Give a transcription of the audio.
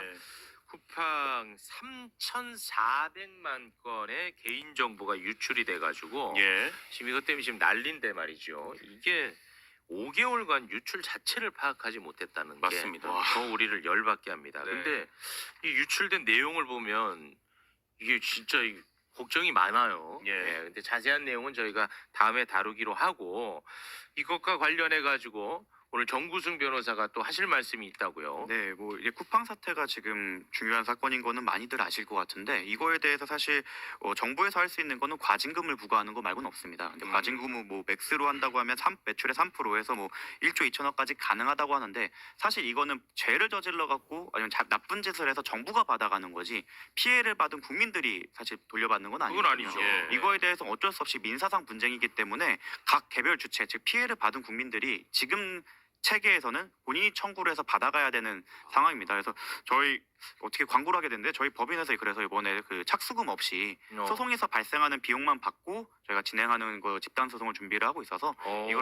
네. 쿠팡 3,400만 건의 개인 정보가 유출이 돼가지고 예. 지금 이것 때문에 지금 난린데 말이죠. 이게 5개월간 유출 자체를 파악하지 못했다는 맞습니다. 게더 우리를 열받게 합니다. 네. 근데 이 유출된 내용을 보면 이게 진짜 이- 걱정이 많아요. 예. 근데 자세한 내용은 저희가 다음에 다루기로 하고 이것과 관련해 가지고 오늘 정구승 변호사가 또 하실 말씀이 있다고요. 네, 뭐 이제 쿠팡 사태가 지금 중요한 사건인 거는 많이들 아실 것 같은데 이거에 대해서 사실 어, 정부에서 할 수 있는 거는 과징금을 부과하는 거 말고는 없습니다. 근데 음. 과징금을 뭐 맥스로 한다고 하면 3, 매출의 3%에서 뭐 1조 2천억까지 가능하다고 하는데 사실 이거는 죄를 저질러 갖고 아니면 자- 나쁜 짓을 해서 정부가 받아가는 거지 피해를 받은 국민들이 사실 돌려받는 건 아니거든요. 그건 아니죠. 예. 이거에 대해서 어쩔 수 없이 민사상 분쟁이기 때문에 각 개별 주체 즉 피해를 받은 국민들이 지금 체계에서는 본인이 청구를 해서 받아가야 되는 상황입니다. 그래서 저희 어떻게 광고를 하게 됐는데 저희 법인에서 그래서 이번에 그 착수금 없이 어. 소송에서 발생하는 비용만 받고 저희가 진행하는 거 집단 소송을 준비를 하고 있어서 어. 이걸